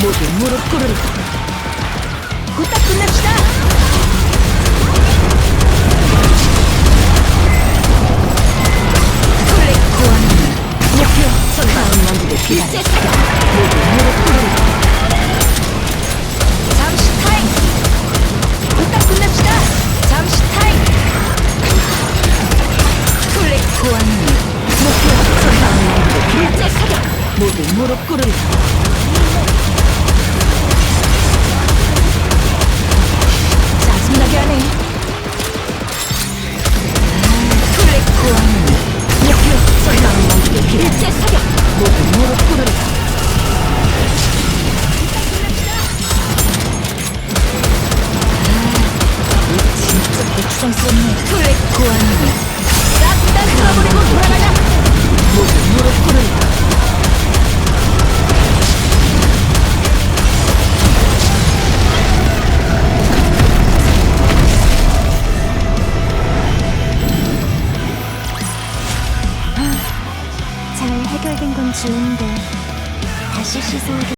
모두 무릎 꿇으라 후딱 끝냅시다. 플렉 고안 목표 선다운 만두를 기다려 모두 무릎 꿇으라 잠시 타임 후딱 끝냅시다 잠시 타임 플렉 고안 목표 선다운 만두를 기다려 모두 무릎 꿇으라 꿇으라 잘 해결된 건 좋은데 다시 씻어오기